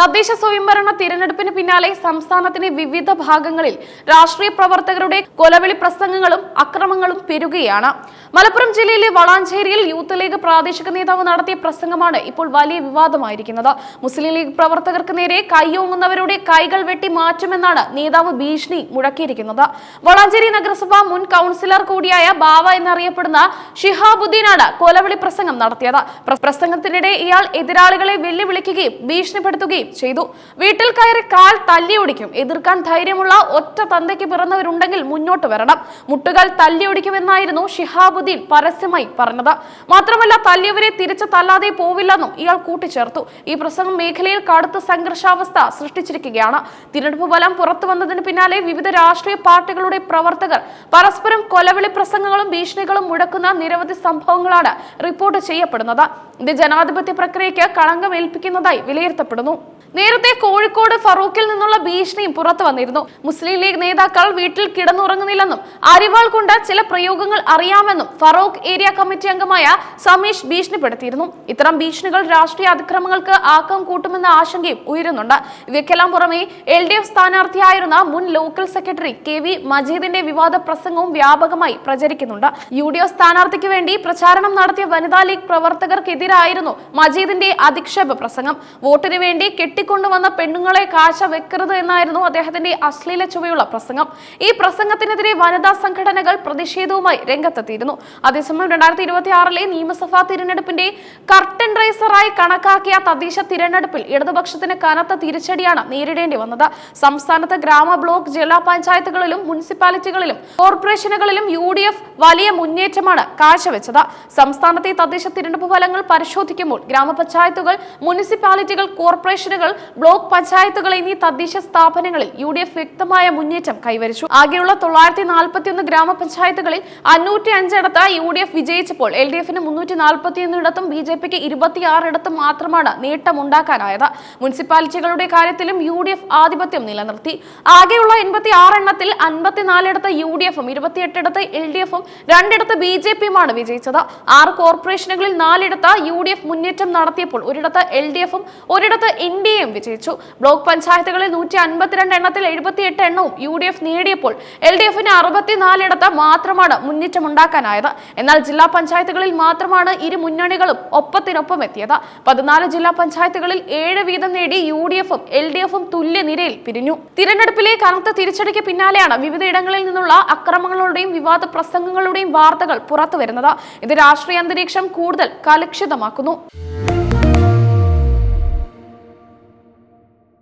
തദ്ദേശ സ്വയംഭരണ തിരഞ്ഞെടുപ്പിന് പിന്നാലെ സംസ്ഥാനത്തിന്റെ വിവിധ ഭാഗങ്ങളിൽ രാഷ്ട്രീയ പ്രവർത്തകരുടെ കൊലവിളി പ്രസംഗങ്ങളും അക്രമങ്ങളും പെരുകയാണ്. മലപ്പുറം ജില്ലയിലെ വളാഞ്ചേരിയിൽ യൂത്ത് ലീഗ് പ്രാദേശിക നേതാവ് നടത്തിയ പ്രസംഗമാണ് ഇപ്പോൾ വലിയ വിവാദമായിരിക്കുന്നത്. മുസ്ലിം ലീഗ് പ്രവർത്തകർക്ക് നേരെ കൈയോങ്ങുന്നവരുടെ കൈകൾ വെട്ടി മാറ്റുമെന്നാണ് നേതാവ് ഭീഷണി മുഴക്കിയിരിക്കുന്നത്. വളാഞ്ചേരി നഗരസഭ മുൻ കൗൺസിലർ കൂടിയായ ബാവ എന്നറിയപ്പെടുന്ന ഷിഹാബുദ്ദീനാണ് കൊലവിളി പ്രസംഗം നടത്തിയത്. പ്ര- പ്രസംഗത്തിനിടെ ഇയാൾ എതിരാളികളെ വെല്ലുവിളിക്കുകയും ഭീഷണിപ്പെടുത്തുകയും ചെയ്തു. വീട്ടിൽ കയറി കാൽ തല്ലിയൊടിക്കും. എതിർക്കാൻ ധൈര്യമുള്ള ഒറ്റ തന്തയ്ക്ക് പിറന്നവരുണ്ടെങ്കിൽ മുന്നോട്ട് വരണം. മുട്ടുകാൽ തല്ലിയൊടിക്കുമെന്നായിരുന്നു ഷിഹാബുദ്ദീൻ പരസ്യമായി പറഞ്ഞത്. മാത്രമല്ല തല്ലിയവരെ തിരിച്ചു തല്ലാതെ പോവില്ലെന്നും ഇയാൾ കൂട്ടിച്ചേർത്തു. ഈ പ്രസംഗം മേഖലയിൽ കടുത്ത സംഘർഷാവസ്ഥ സൃഷ്ടിച്ചിരിക്കുകയാണ്. തിരഞ്ഞെടുപ്പ് ഫലം പുറത്തു വന്നതിന് പിന്നാലെ വിവിധ രാഷ്ട്രീയ പാർട്ടികളുടെ പ്രവർത്തകർ പരസ്പരം കൊലവിളി പ്രസംഗങ്ങളും ഭീഷണികളും മുടക്കുന്ന നിരവധി സംഭവങ്ങളാണ് റിപ്പോർട്ട് ചെയ്യപ്പെടുന്നത്. ഇത് ജനാധിപത്യ പ്രക്രിയയ്ക്ക് കളങ്കമേൽപ്പിക്കുന്നതായി വിലയിരുത്തപ്പെടുന്നു. നേരത്തെ കോഴിക്കോട് ഫറൂഖിൽ നിന്നുള്ള ഭീഷണിയും പുറത്തു വന്നിരുന്നു. മുസ്ലിം ലീഗ് നേതാക്കൾ വീട്ടിൽ കിടന്നുറങ്ങുന്നില്ലെന്നും അരിവാൾ കൊണ്ട് ചില പ്രയോഗങ്ങൾ അറിയാമെന്നും ഫറൂഖ് ഏരിയ കമ്മിറ്റി അംഗമായ സമീഷ് ഭീഷണിപ്പെടുത്തിയിരുന്നു. ഇത്തരം ഭീഷണികൾ രാഷ്ട്രീയ അതിക്രമങ്ങൾക്ക് ആക്കം കൂട്ടുമെന്ന ആശങ്കയും ഉയരുന്നുണ്ട്. ഇവയ്ക്കെല്ലാം പുറമെ എൽ ഡി എഫ് സ്ഥാനാർത്ഥിയായിരുന്ന മുൻ ലോക്കൽ സെക്രട്ടറി കെ വി മജീദിന്റെ വിവാദ പ്രസംഗവും വ്യാപകമായി പ്രചരിക്കുന്നുണ്ട്. യു ഡി എഫ് സ്ഥാനാർത്ഥിക്ക് വേണ്ടി പ്രചാരണം നടത്തിയ വനിതാ ലീഗ് പ്രവർത്തകർക്കെതിരായിരുന്നു മജീദിന്റെ അധിക്ഷേപ പ്രസംഗം. വോട്ടിന് വേണ്ടി കെട്ടിക്കൊണ്ടുവന്ന പെണ്ണുങ്ങളെ കാശ വെക്കരുത് എന്നായിരുന്നു അദ്ദേഹത്തിന്റെ അശ്ലീല ചുവയുള്ള പ്രസംഗം. ഈ പ്രസംഗത്തിനെതിരെ വനിതാ സംഘടനകൾ പ്രതിഷേധവുമായി രംഗത്തെത്തിയിരുന്നു. അതേസമയം രണ്ടായിരത്തി ഇരുപത്തി ആറിലെ നിയമസഭാ തിരഞ്ഞെടുപ്പിന്റെ കർട്ടൻ റൈസറായി കണക്കാക്കിയ തദ്ദേശ തിരഞ്ഞെടുപ്പിൽ ഇടതുപക്ഷത്തിന് കനത്ത തിരിച്ചടിയാണ് നേരിടേണ്ടി വന്നത്. സംസ്ഥാനത്ത് ഗ്രാമ ബ്ലോക്ക് ജില്ലാ പഞ്ചായത്തുകളിലും മുനിസിപ്പാലിറ്റികളിലും കോർപ്പറേഷനുകളിലും യു ഡി എഫ് വലിയ മുന്നേറ്റമാണ് കാഴ്ചവെച്ചത്. സംസ്ഥാനത്തെ തദ്ദേശ തിരഞ്ഞെടുപ്പ് ഫലങ്ങൾ പരിശോധിക്കുമ്പോൾ ഗ്രാമപഞ്ചായത്തുകൾ മുനിസിപ്പാലിറ്റികൾ കോർപ്പറേഷനുകൾ ബ്ലോക്ക് പഞ്ചായത്തുകൾ എന്നീ തദ്ദേശ സ്ഥാപനങ്ങളിൽ യു ഡി എഫ് വ്യക്തമായ മുന്നേറ്റം കൈവരിച്ചു. ആകെയുള്ള തൊള്ളായിരത്തി നാൽപ്പത്തിയൊന്ന് ഗ്രാമപഞ്ചായത്തുകളിൽ അഞ്ഞൂറ്റി അഞ്ചിടത്ത് യു ഡി എഫ് വിജയിച്ചപ്പോൾ എൽ ഡി എഫിന് മുന്നൂറ്റി നാൽപ്പത്തിയൊന്ന് ഇടത്തും ബി ജെ പിക്ക് ഇരുപത്തിയാറിടത്തും മാത്രമാണ് നേട്ടമുണ്ടാക്കാനായത്. മുനിസിപ്പാലിറ്റികളുടെ കാര്യത്തിലും യു ഡി എഫ് ആധിപത്യം നിലനിർത്തി. ആകെയുള്ള എൺപത്തി ആറ് എണ്ണത്തിൽ അൻപത്തിനാലിടത്ത് യു ഡി എഫും ഇരുപത്തിയെട്ടിടത്ത് എൽ ഡി എഫും രണ്ടിടത്ത് ബി ജെ പിയുമാണ് വിജയിച്ചത്. ആറ് കോർപ്പറേഷനുകളിൽ നാലിടത്ത് യു ഡി എഫ് മുന്നേറ്റം നടത്തിയപ്പോൾ ഒരിടത്ത് എൽ ഡി എഫും ഒരിടത്ത് എൻ ഡി വിജയിച്ചു. ബ്ലോക്ക് പഞ്ചായത്തുകളിൽ നൂറ്റി അൻപത്തിരണ്ട് എണ്ണത്തിൽ എഴുപത്തിയെട്ട് എണ്ണവും യു ഡി എഫ് നേടിയപ്പോൾ എൽ ഡി എഫിന് അറുപത്തിനാലിടത്ത് മാത്രമാണ് മുന്നേറ്റം ഉണ്ടാക്കാനായത് എന്നാൽ ജില്ലാ പഞ്ചായത്തുകളിൽ മാത്രമാണ് ഇരു മുന്നണികളും ഒപ്പത്തിനൊപ്പം എത്തിയത്. പതിനാല് ജില്ലാ പഞ്ചായത്തുകളിൽ ഏഴ് വീതം നേടി യു ഡി എഫും എൽ ഡി എഫും തുല്യ നിരയിൽ പിരിഞ്ഞു. തിരഞ്ഞെടുപ്പിലെ കനത്ത തിരിച്ചടിക്ക് പിന്നാലെയാണ് വിവിധ ഇടങ്ങളിൽ നിന്നുള്ള അക്രമങ്ങളുടെയും വിവാദ പ്രസംഗങ്ങളുടെയും വാർത്തകൾ പുറത്തു വരുന്നത് ഇത് രാഷ്ട്രീയ അന്തരീക്ഷം കൂടുതൽ കലുഷിതമാക്കുന്നു.